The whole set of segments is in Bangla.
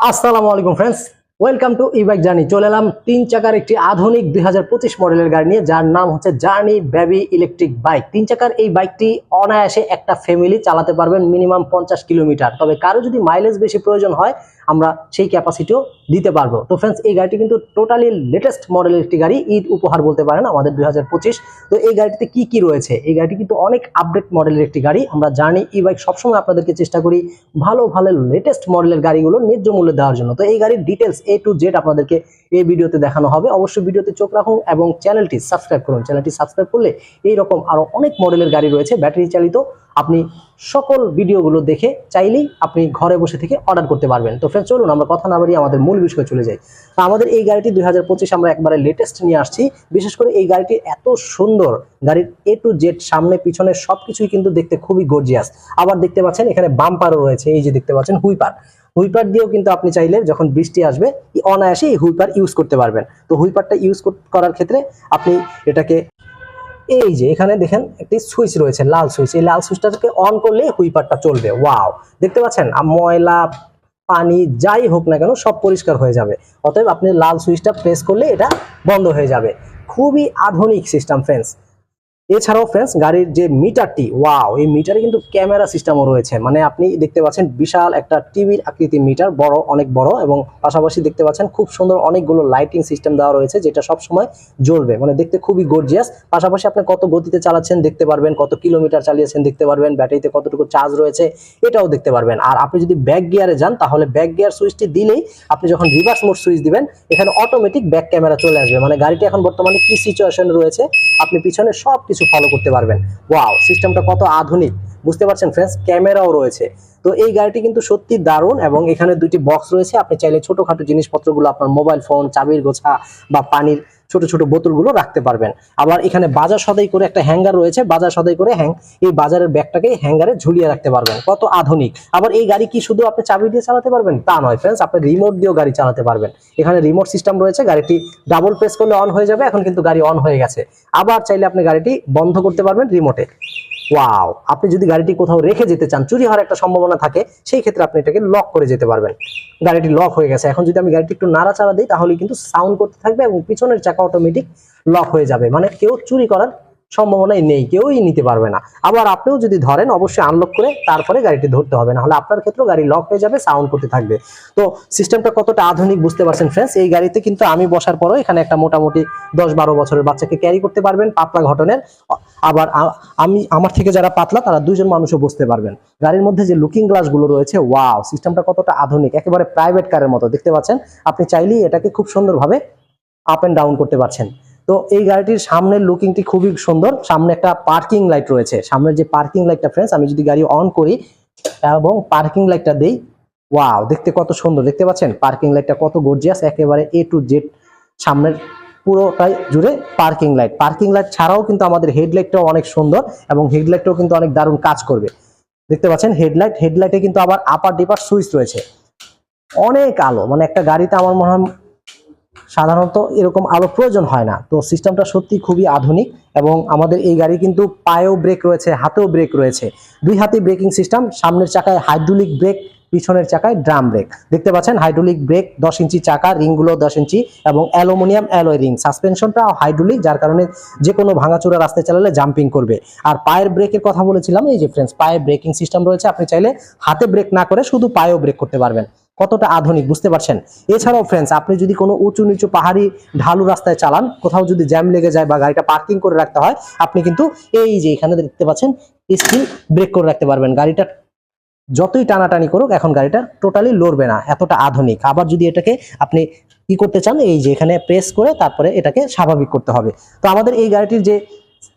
আসসালামু আলাইকুম friends welcome to e bike journey চলে এলাম তিন চাকার একটি আধুনিক দুই হাজার পঁচিশ মডেলের গাড়ি নিয়ে, যার নাম হচ্ছে জার্নি ব্যাবি ইলেকট্রিক বাইক তিন চাকার এই বাইকটি অনায়াসে একটা ফ্যামিলি চালাতে পারবেন মিনিমাম পঞ্চাশ কিলোমিটার। তবে কারও যদি মাইলেজ বেশি প্রয়োজন হয় আমরা সেই ক্যাপাসিটিও দিতে পারব। তো ফ্রেন্ডস এই গাড়িটি কিন্তু টোটালি লেটেস্ট মডেলের একটি গাড়ি, ঈদ উপহার বলতে পারেন আমাদের দুই হাজার পঁচিশ। তো এই গাড়িটিতে কি কি রয়েছে? এই গাড়িটি কিন্তু অনেক আপডেট মডেলের একটি গাড়ি। আমরা জার্নি ই বাইক সবসময় আপনাদেরকে চেষ্টা করি ভালো ভালো লেটেস্ট মডেলের গাড়িগুলো ন্যায্য মূল্যে দেওয়ার জন্য। তো এই গাড়ির ডিটেলস এ টু জেড আপনাদেরকে এই ভিডিওতে দেখানো হবে। অবশ্যই ভিডিওতে চোখ রাখুন এবং চ্যানেলটি সাবস্ক্রাইব করুন। চ্যানেলটি সাবস্ক্রাইব করলে এই রকম আরও অনেক মডেলের গাড়ি রয়েছে ব্যাটারি চালিত। আপনি সকল ভিডিওগুলো দেখে চাইলেই আপনি ঘরে বসে থেকে অর্ডার করতে পারবেন। তো ফ্রেন্ড চলুন, আমরা কথা না বাড়িয়ে আমাদের মূল বিষয়ে চলে যাই। আমাদের এই গাড়িটি দু হাজার পঁচিশ আমরা একবারে লেটেস্ট নিয়ে আসছি। বিশেষ করে এই গাড়িটি এত সুন্দর, গাড়ির এ টু জেড সামনে, পিছনে সবকিছুই কিন্তু দেখতে খুবই গর্জিয়াস আবার দেখতে পাচ্ছেন, এখানে বাম্পারও রয়েছে, এই যে দেখতে পাচ্ছেন, হুইপার। হুইপার দিয়েও কিন্তু আপনি চাইলে যখন বৃষ্টি আসবে অনায়াসে এই হুইপার ইউজ করতে পারবেন। তো হুইপারটা ইউজ করার ক্ষেত্রে আপনি এটাকে এই যে এখানে দেখেন, একটি সুইচ রয়েছে, লাল সুইচ এই লাল সুইচটাকে অন করলে হুইপারটা চলবে। ওয়াও দেখতে পাচ্ছেন ময়লা পানি যাই হোক না কেন সব পরিষ্কার হয়ে যাবে। অতএব আপনি লাল সুইচটা প্রেস করলে এটা বন্ধ হয়ে যাবে। খুবই আধুনিক সিস্টেম ফ্রেন্ডস এছাড়াও ফ্রেন্ডস গাড়ির যে মিটারটি ওয়াও এই মিটারে কিন্তু ক্যামেরা সিস্টেমও রয়েছে। মানে আপনি দেখতে পাচ্ছেন বিশাল একটা টিভির আকৃতির মিটার, বড়, অনেক বড় এবং পাশাপাশি দেখতে পাচ্ছেন খুব সুন্দর অনেকগুলো লাইটিং সিস্টেম দেওয়া রয়েছে, যেটা সব সময় জ্বলবে। মানে দেখতে খুবই গর্জিয়াস পাশাপাশি আপনি কত গতিতে চালাচ্ছেন দেখতে পারবেন, কত কিলোমিটার চালিয়েছেন দেখতে পারবেন ব্যাটারিতে কতটুকু চার্জ রয়েছে এটাও দেখতে পারবেন। আর আপনি যদি ব্যাক গিয়ারে যান, তাহলে ব্যাক গিয়ার সুইচটি দিলেই আপনি যখন রিভার্স মোড সুইচ দিবেন, এখানে অটোমেটিক ব্যাক ক্যামেরা চলে আসবে। মানে গাড়িটি এখন বর্তমানে কি সিচুয়েশন রয়েছে, আপনি পিছনে সব কিছু ফলো করতে পারবেন। ওয়াও সিস্টেমটা কত আধুনিক। বুঝতে পারছেন ফ্রেন্ডস ক্যামেরাও রয়েছে। তো এই গাড়িটি কিন্তু সত্যি দারুণ এবং এখানে দুটি বক্স রয়েছে। আপনি চাইলে ছোটখাটো জিনিসপত্রগুলো আপনার মোবাইল ফোন চাবির গোছা বা পানির ছোট ছোট বোতলগুলো রাখতে পারবেন। আবার এখানে বাজার সদাই করে একটা হ্যাঙ্গার রয়েছে। বাজার সদাই করে হ্যাং, এই বাজারের ব্যাগটাকে হ্যাঙ্গারে ঝুলিয়ে রাখতে পারবেন। কত আধুনিক। আবার এই গাড়ি কি শুধু আপনি চাবি দিয়ে চালাতে পারবেন? তা নয় ফ্রেন্ডস আপনি রিমোট দিয়েও গাড়ি চালাতে পারবেন। এখানে রিমোট সিস্টেম রয়েছে। গাড়িটি ডাবল প্রেস করলে অন হয়ে যাবে। এখন কিন্তু গাড়ি অন হয়ে গেছে। আবার চাইলে আপনি গাড়িটি বন্ধ করতে পারবেন রিমোটে ওয়াও আপনি যদি গাড়িটি কোথাও রেখে যেতে চান, চুরি হওয়ার একটা সম্ভাবনা থাকে, সেই ক্ষেত্রে আপনি এটাকে লক করে যেতে পারবেন। গাড়িটি লক হয়ে গেছে। এখন যদি আমি গাড়িটি একটু নাড়াচাড়া দিই তাহলে কিন্তু সাউন্ড করতে থাকবে এবং পিছনের চাকা অটোমেটিক লক হয়ে যাবে। মানে কেউ চুরি করার সম্ভাবনাই নেই, কেউই নিতে পারবে না। আবার আপনিও যদি ধরেন, অবশ্যই আনলক করে তারপরে গাড়িটি ধরতে হবে না হলে আপনার ক্ষেত্রেও গাড়ি লক হয়ে যাবে সাউন্ড করতে থাকবে। তো সিস্টেমটা কতটা আধুনিক বুঝতে পারছেন ফ্রেন্ডস এই গাড়িতে কিন্তু আমি বসার পরও এখানে একটা মোটামুটি দশ বারো বছরের বাচ্চাকে ক্যারি করতে পারবেন, পাতলা ঘটনের। আবার আমি, আমার থেকে যারা পাতলা, তারা দুজন মানুষও বসতে পারবেন। গাড়ির মধ্যে যে লুকিং গ্লাসগুলো রয়েছে ওয়াও সিস্টেমটা কতটা আধুনিক, একেবারে প্রাইভেট কারের মতো, দেখতে পাচ্ছেন? আপনি চাইলেই এটাকে খুব সুন্দরভাবে আপ এন্ড ডাউন করতে পারছেন। তো এই গাড়িটির সামনের লুকিংটি খুবই সুন্দর। সামনে একটা পার্কিং লাইট রয়েছে। সামনের যে পার্কিং লাইটটা ফ্রেন্ডস আমি যদি গাড়ি অন করি, এবং পার্কিং লাইটটা দেই ওয়াও দেখতে কত সুন্দর। দেখতে পাচ্ছেন? পার্কিং লাইটটা কত গর্জিয়াস একেবারে এ টু জেড সামনের পুরোটাই জুড়ে পার্কিং লাইট পার্কিং লাইট ছাড়াও কিন্তু আমাদের হেডলাইটটাও অনেক সুন্দর, এবং হেডলাইটটাও কিন্তু অনেক দারুণ কাজ করবে। দেখতে পাচ্ছেন? হেডলাইট হেডলাইটে কিন্তু আবার আপার ডিপার সুইচ রয়েছে। অনেক আলো। মানে একটা গাড়িতে আমার মনে হয় সাধারণত এরকম আলো প্রয়োজন হয় না। তো সিস্টেমটা সত্যি খুবই আধুনিক এবং আমাদের এই গাড়ি কিন্তু পায়েও ব্রেক রয়েছে, হাতেও ব্রেক রয়েছে। দুই হাতে ব্রেকিং সিস্টেম সামনের চাকায় হাইড্রোলিক ব্রেক পিছনের চাকায় ড্রাম ব্রেক দেখতে পাচ্ছেন হাইড্রোলিক ব্রেক দশ ইঞ্চি চাকা রিংগুলো দশ ইঞ্চি এবং অ্যালুমিনিয়াম অ্যালয় রিং সাসপেনশনটা হাইড্রোলিক যার কারণে যে কোনো ভাঙাচোরা রাস্তায় চালালে জাম্পিং করবে। আর পায়ের ব্রেকের কথা বলেছিলাম, এই যে ফ্রেন্ডস পায়ের ব্রেকিং সিস্টেম রয়েছে, আপনি চাইলে হাতে ব্রেক না করে শুধু পায়েও ব্রেক করতে পারবেন। কতটা আধুনিক, বুঝতে পারছেন? এছাড়াও ফ্রেন্ডস আপনি যদি কোনো উঁচু নিচু পাহাড়ি ঢালু রাস্তায় চালান, কোথাও যদি জ্যাম লেগে যায় বা গাড়িটা পার্কিং করে রাখতে হয়, আপনি কিন্তু এই যে এখানে দেখতে পাচ্ছেন স্টিল ব্রেক করে রাখতে পারবেন। গাড়িটা যতই টানাটানি করুক, এখন গাড়িটা টোটালি লড়বে না, এতটা আধুনিক। আবার যদি এটাকে আপনি কি করতে চান, এই যে এখানে প্রেস করে তারপরে এটাকে স্বাভাবিক করতে হবে। তো আমাদের এই গাড়িটির যে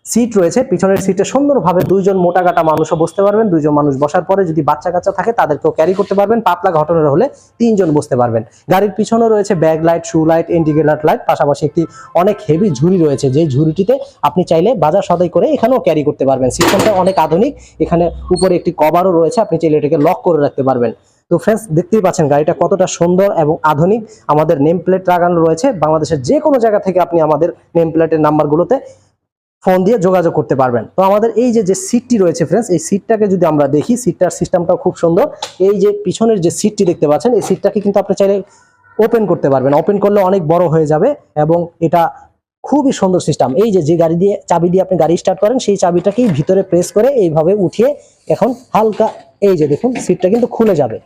সিট রয়েছে। পিছনের সিটে সুন্দরভাবে দুইজন মোটা কাটা মানুষও বসতে পারবেন। দুইজন মানুষ বসার পরে যদি বাচ্চা কাচ্চা থাকে, তাদেরকেও ক্যারি করতে পারবেন। পাতলা ঘটনার হলে তিনজন বসতে পারবেন। গাড়ির পিছনে রয়েছে back light show light indicator light পাশাপাশি একটি অনেক হেভি ঝুড়ি রয়েছে। যে ঝুড়িটিতে আপনি চাইলে বাজার সদাই করে এখানেও ক্যারি করতে পারবেন। সিস্টেমটা অনেক আধুনিক। এখানে উপরে একটি কভারও রয়েছে। আপনি চাইলে এটাকে লক করে রাখতে পারবেন। তো ফ্রেন্ডস দেখতেই পাচ্ছেন গাড়িটা কতটা সুন্দর এবং আধুনিক। আমাদের নেম প্লেট লাগানো রয়েছে। বাংলাদেশের যে কোনো জায়গা থেকে আপনি আমাদের নেম প্লেটের নাম্বারগুলোতে ফোন দিয়ে যোগাযোগ করতে পারবেন। তো আমাদের এই যে যে সিটটি রয়েছে ফ্রেন্ডস এই সিটটাকে যদি আমরা দেখি সিটটার সিস্টেমটাও খুব সুন্দর। এই যে পিছনের যে সিটটি দেখতে পাচ্ছেন, এই সিটটাকে কিন্তু আপনি চাইলে ওপেন করতে পারবেন। ওপেন করলে অনেক বড় হয়ে যাবে এবং এটা খুবই সুন্দর সিস্টেম এই যে যে গাড়ি দিয়ে, চাবি দিয়ে আপনি গাড়ি স্টার্ট করেন, সেই চাবিটাকেই ভিতরে প্রেস করে এইভাবে উঠিয়ে এখন হালকা এই যে দেখুন সিটটা কিন্তু খুলে যাবে।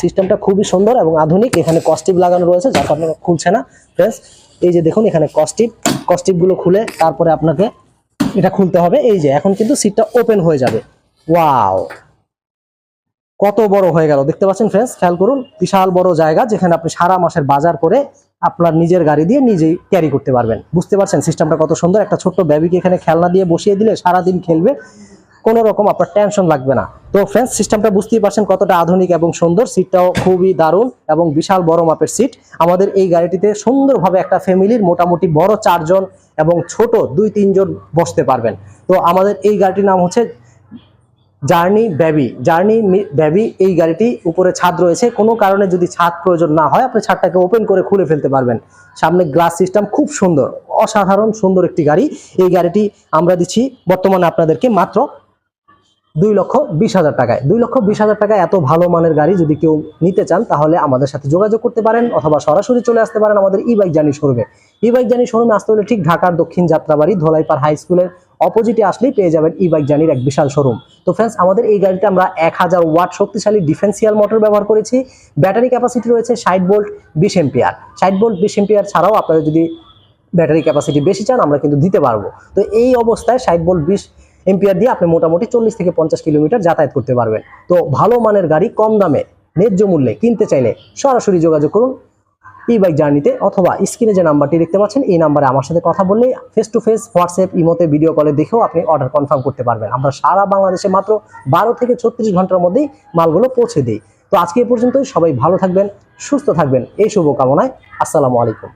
সিস্টেমটা খুবই সুন্দর এবং আধুনিক। এখানে কস্টিপ লাগানো রয়েছে যার কারণে খুলছে না ফ্রেন্ডস এই যে দেখুন, এখানে কস্টিপ কস্টিপগুলো খুলে তারপরে আপনাকে এটা খুলতে হবে। এই যে, এখন কিন্তু সিটটা ওপেন হয়ে যাবে। ওয়াও কত বড় হয়ে গেল। দেখতে পাচ্ছেন ফ্রেন্ডস খেয়াল করুন, বিশাল বড় জায়গা যেখানে আপনি সারা মাসের বাজার করে আপনার নিজের গাড়ি দিয়ে নিজেই ক্যারি করতে পারবেন। বুঝতে পারছেন সিস্টেমটা কত সুন্দর? একটা ছোট্ট বেবিকে এখানে খেলনা দিয়ে বসিয়ে দিলে সারাদিন খেলবে। কোনো রকম আপনার টেনশন লাগবে না। তো ফ্রেন্ডস সিস্টেমটা বুঝতেই পারছেন কতটা আধুনিক এবং সুন্দর। সিটটাও খুবই দারুণ এবং বিশাল বড় মাপের সিট আমাদের এই গাড়িটিতে সুন্দরভাবে একটা ফ্যামিলির মোটামুটি বড় চারজন এবং ছোট দুই, তিনজন বসতে পারবেন। তো আমাদের এই গাড়িটির নাম হচ্ছে জার্নি ব্যাবি জার্নি ব্যাবি এই গাড়িটি উপরে ছাদ রয়েছে। কোনো কারণে যদি ছাদ প্রয়োজন না হয়, আপনি ছাদটাকে ওপেন করে খুলে ফেলতে পারবেন। সামনে গ্লাস সিস্টেম খুব সুন্দর, অসাধারণ সুন্দর একটি গাড়ি। এই গাড়িটি আমরা দিচ্ছি বর্তমানে আপনাদেরকে মাত্র দুই লক্ষ বিশ হাজার টাকায়। দুই লক্ষ বিশ হাজার টাকায় এত ভালো মানের গাড়ি যদি কেউ নিতে চান, তাহলে আমাদের সাথে যোগাযোগ করতে পারেন অথবা সরাসরি চলে আসতে পারেন আমাদের ই বাইক জার্নি শোরুমে ই বাইক জার্নি শোরুমে আসতে হলে ঠিক ঢাকার দক্ষিণ যাত্রাবাড়ি, ধোলাইপাড় হাই স্কুলের অপোজিটে আসলেই পেয়ে যাবেন ই বাইক জার্নির এক বিশাল শোরুম তো ফ্রেন্ডস আমাদের এই গাড়িতে আমরা এক হাজার ওয়াট শক্তিশালী ডিফেন্সিয়াল মোটর ব্যবহার করেছি। ব্যাটারি ক্যাপাসিটি রয়েছে ষাট ভোল্ট বিশ এম্পিয়ার ষাট ভোল্ট বিশ এম্পিয়ার ছাড়াও আপনারা যদি ব্যাটারি ক্যাপাসিটি বেশি চান, আমরা কিন্তু দিতে পারব। তো এই অবস্থায় ষাট ভোল্ট বিশ এম্পিয়ার দিয়ে আপনি মোটামুটি চল্লিশ থেকে পঞ্চাশ কিলোমিটার যাতায়াত করতে পারবেন। তো ভালো মানের গাড়ি, কম দামে, ন্যায্য মূল্যে কিনতে চাইলে সরাসরি যোগাযোগ করুন ই বাইক জার্নিতে অথবা স্ক্রিনে যে নাম্বারটি দেখতে পাচ্ছেন, এই নাম্বারে আমার সাথে কথা বললেই ফেস টু ফেস হোয়াটসঅ্যাপ ইমোতে ভিডিও কলে দেখেও আপনি অর্ডার কনফার্ম করতে পারবেন। আমরা সারা বাংলাদেশে মাত্র বারো থেকে ছত্রিশ ঘণ্টার মধ্যেই মালগুলো পৌঁছে দিই। তো আজকে এ পর্যন্তই, সবাই ভালো থাকবেন, সুস্থ থাকবেন, এই শুভকামনায়, আসসালামু আলাইকুম।